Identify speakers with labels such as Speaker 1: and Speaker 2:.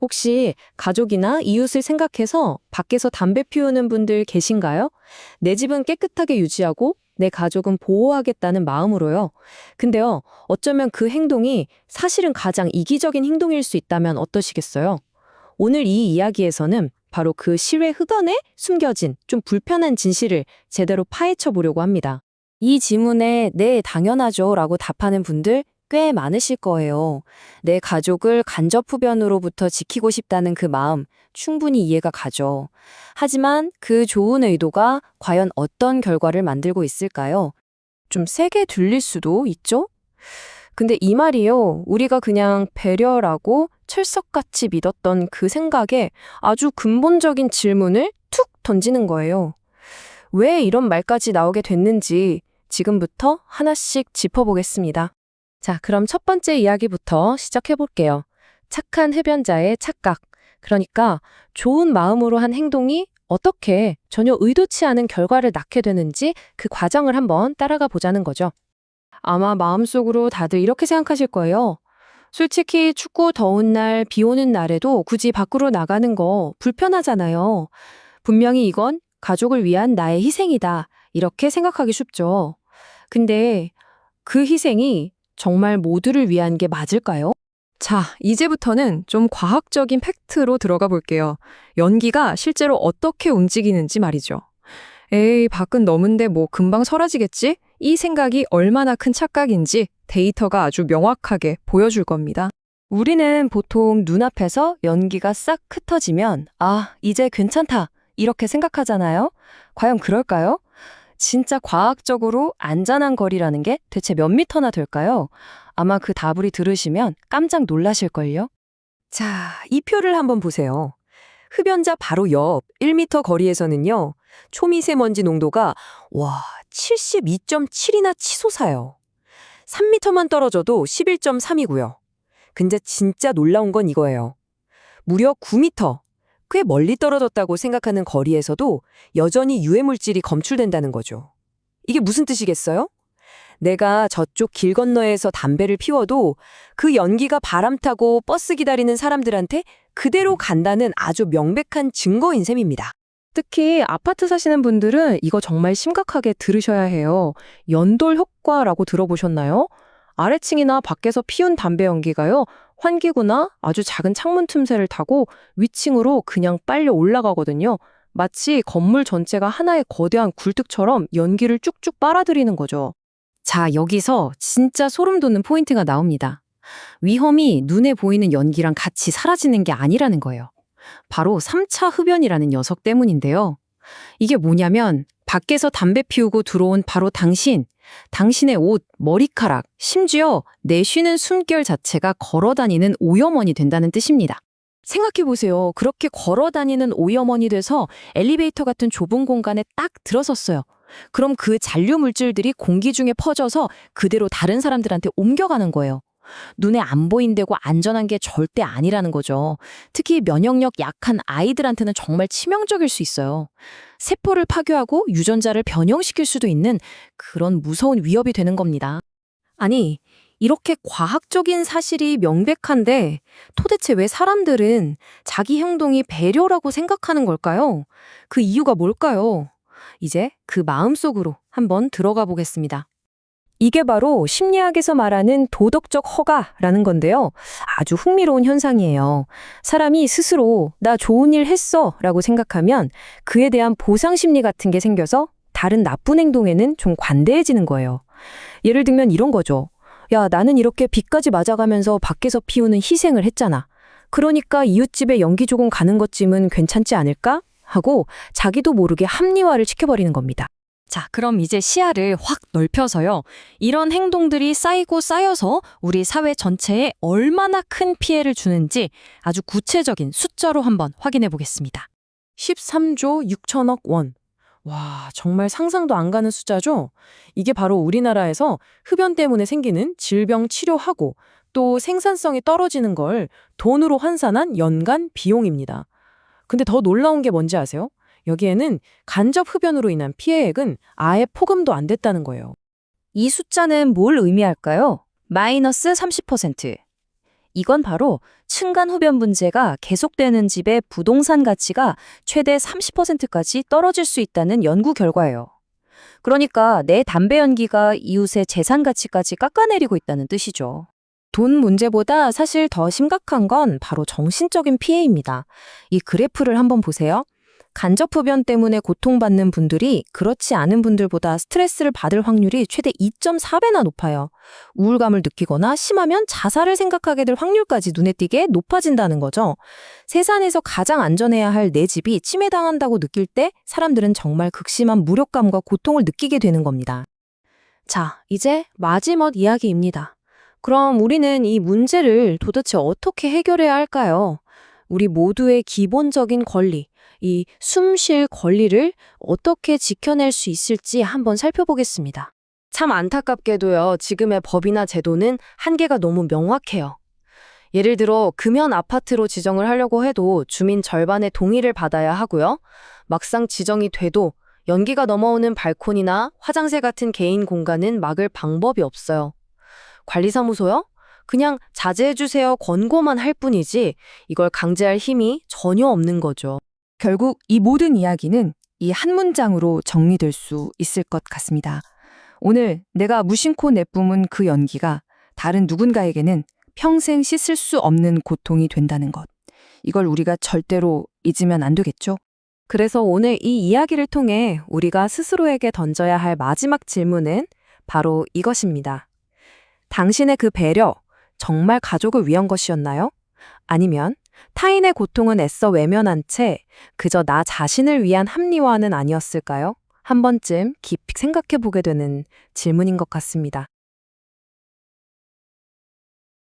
Speaker 1: 혹시 가족이나 이웃을 생각해서 밖에서 담배 피우는 분들 계신가요? 내 집은 깨끗하게 유지하고 내 가족은 보호하겠다는 마음으로요. 근데요, 어쩌면 그 행동이 사실은 가장 이기적인 행동일 수 있다면 어떠시겠어요? 오늘 이 이야기에서는 바로 그 실외 흑연에 숨겨진 좀 불편한 진실을 제대로 파헤쳐 보려고 합니다. 이 지문에 네, 당연하죠 라고 답하는 분들 꽤 많으실 거예요. 내 가족을 간접 흡연으로부터 지키고 싶다는 그 마음 충분히 이해가 가죠. 하지만 그 좋은 의도가 과연 어떤 결과를 만들고 있을까요? 좀 세게 들릴 수도 있죠? 근데 이 말이요, 우리가 그냥 배려라고 철석같이 믿었던 그 생각에 아주 근본적인 질문을 툭 던지는 거예요. 왜 이런 말까지 나오게 됐는지 지금부터 하나씩 짚어보겠습니다. 자, 그럼 첫 번째 이야기부터 시작해 볼게요. 착한 흡연자의 착각. 그러니까 좋은 마음으로 한 행동이 어떻게 전혀 의도치 않은 결과를 낳게 되는지 그 과정을 한번 따라가 보자는 거죠. 아마 마음속으로 다들 이렇게 생각하실 거예요. 솔직히 춥고 더운 날, 비 오는 날에도 굳이 밖으로 나가는 거 불편하잖아요. 분명히 이건 가족을 위한 나의 희생이다. 이렇게 생각하기 쉽죠. 근데 그 희생이 정말 모두를 위한 게 맞을까요?
Speaker 2: 자, 이제부터는 좀 과학적인 팩트로 들어가 볼게요. 연기가 실제로 어떻게 움직이는지 말이죠. 에이, 밖은 너문데 뭐 금방 사라지겠지? 이 생각이 얼마나 큰 착각인지 데이터가 아주 명확하게 보여줄 겁니다.
Speaker 1: 우리는 보통 눈앞에서 연기가 싹 흩어지면, 아, 이제 괜찮다. 이렇게 생각하잖아요? 과연 그럴까요? 진짜 과학적으로 안전한 거리라는 게 대체 몇 미터나 될까요? 아마 그 답을 들으시면 깜짝 놀라실걸요? 자, 이 표를 한번 보세요. 흡연자 바로 옆 1미터 거리에서는요, 초미세먼지 농도가 와, 72.7이나 치솟아요. 3미터만 떨어져도 11.3이고요. 근데 진짜 놀라운 건 이거예요. 무려 9미터, 꽤 멀리 떨어졌다고 생각하는 거리에서도 여전히 유해물질이 검출된다는 거죠. 이게 무슨 뜻이겠어요? 내가 저쪽 길 건너에서 담배를 피워도 그 연기가 바람 타고 버스 기다리는 사람들한테 그대로 간다는 아주 명백한 증거인 셈입니다. 특히 아파트 사시는 분들은 이거 정말 심각하게 들으셔야 해요. 연돌 효과라고 들어보셨나요? 아래층이나 밖에서 피운 담배 연기가요. 환기구나 아주 작은 창문 틈새를 타고 위층으로 그냥 빨려 올라가거든요. 마치 건물 전체가 하나의 거대한 굴뚝처럼 연기를 쭉쭉 빨아들이는 거죠. 자, 여기서 진짜 소름 돋는 포인트가 나옵니다. 위험이 눈에 보이는 연기랑 같이 사라지는 게 아니라는 거예요. 바로 3차 흡연이라는 녀석 때문인데요. 이게 뭐냐면 밖에서 담배 피우고 들어온 바로 당신, 당신의 옷, 머리카락, 심지어 내쉬는 숨결 자체가 걸어다니는 오염원이 된다는 뜻입니다. 생각해보세요. 그렇게 걸어다니는 오염원이 돼서 엘리베이터 같은 좁은 공간에 딱 들어섰어요. 그럼 그 잔류 물질들이 공기 중에 퍼져서 그대로 다른 사람들한테 옮겨가는 거예요. 눈에 안 보인다고 안전한 게 절대 아니라는 거죠. 특히 면역력 약한 아이들한테는 정말 치명적일 수 있어요. 세포를 파괴하고 유전자를 변형시킬 수도 있는 그런 무서운 위협이 되는 겁니다. 아니, 이렇게 과학적인 사실이 명백한데 도대체 왜 사람들은 자기 행동이 배려라고 생각하는 걸까요? 그 이유가 뭘까요? 이제 그 마음속으로 한번 들어가 보겠습니다. 이게 바로 심리학에서 말하는 도덕적 허가라는 건데요. 아주 흥미로운 현상이에요. 사람이 스스로 나 좋은 일 했어 라고 생각하면 그에 대한 보상 심리 같은 게 생겨서 다른 나쁜 행동에는 좀 관대해지는 거예요. 예를 들면 이런 거죠. 야, 나는 이렇게 비까지 맞아가면서 밖에서 피우는 희생을 했잖아. 그러니까 이웃집에 연기 조금 가는 것쯤은 괜찮지 않을까? 하고 자기도 모르게 합리화를 시켜버리는 겁니다. 자, 그럼 이제 시야를 확 넓혀서요. 이런 행동들이 쌓이고 쌓여서 우리 사회 전체에 얼마나 큰 피해를 주는지 아주 구체적인 숫자로 한번 확인해 보겠습니다. 13조 6천억 원. 와, 정말 상상도 안 가는 숫자죠? 이게 바로 우리나라에서 흡연 때문에 생기는 질병 치료하고 또 생산성이 떨어지는 걸 돈으로 환산한 연간 비용입니다. 근데 더 놀라운 게 뭔지 아세요? 여기에는 간접 흡연으로 인한 피해액은 아예 포금도 안 됐다는 거예요. 이 숫자는 뭘 의미할까요? 마이너스 30%. 이건 바로 층간 흡연 문제가 계속되는 집의 부동산 가치가 최대 30%까지 떨어질 수 있다는 연구 결과예요. 그러니까 내 담배 연기가 이웃의 재산 가치까지 깎아내리고 있다는 뜻이죠. 돈 문제보다 사실 더 심각한 건 바로 정신적인 피해입니다. 이 그래프를 한번 보세요. 간접 흡연 때문에 고통받는 분들이 그렇지 않은 분들보다 스트레스를 받을 확률이 최대 2.4배나 높아요. 우울감을 느끼거나 심하면 자살을 생각하게 될 확률까지 눈에 띄게 높아진다는 거죠. 세상에서 가장 안전해야 할 내 집이 침해당한다고 느낄 때 사람들은 정말 극심한 무력감과 고통을 느끼게 되는 겁니다. 자, 이제 마지막 이야기입니다. 그럼 우리는 이 문제를 도대체 어떻게 해결해야 할까요? 우리 모두의 기본적인 권리, 이 숨 쉴 권리를 어떻게 지켜낼 수 있을지 한번 살펴보겠습니다. 참 안타깝게도요, 지금의 법이나 제도는 한계가 너무 명확해요. 예를 들어, 금연 아파트로 지정을 하려고 해도 주민 절반의 동의를 받아야 하고요. 막상 지정이 돼도 연기가 넘어오는 발코니나 화장실 같은 개인 공간은 막을 방법이 없어요. 관리사무소요? 그냥 자제해주세요 권고만 할 뿐이지 이걸 강제할 힘이 전혀 없는 거죠.
Speaker 3: 결국 이 모든 이야기는 이 한 문장으로 정리될 수 있을 것 같습니다. 오늘 내가 무심코 내뿜은 그 연기가 다른 누군가에게는 평생 씻을 수 없는 고통이 된다는 것. 이걸 우리가 절대로 잊으면 안 되겠죠?
Speaker 1: 그래서 오늘 이 이야기를 통해 우리가 스스로에게 던져야 할 마지막 질문은 바로 이것입니다. 당신의 그 배려, 정말 가족을 위한 것이었나요? 아니면 타인의 고통은 애써 외면한 채 그저 나 자신을 위한 합리화는 아니었을까요? 한 번쯤 깊이 생각해 보게 되는 질문인 것 같습니다.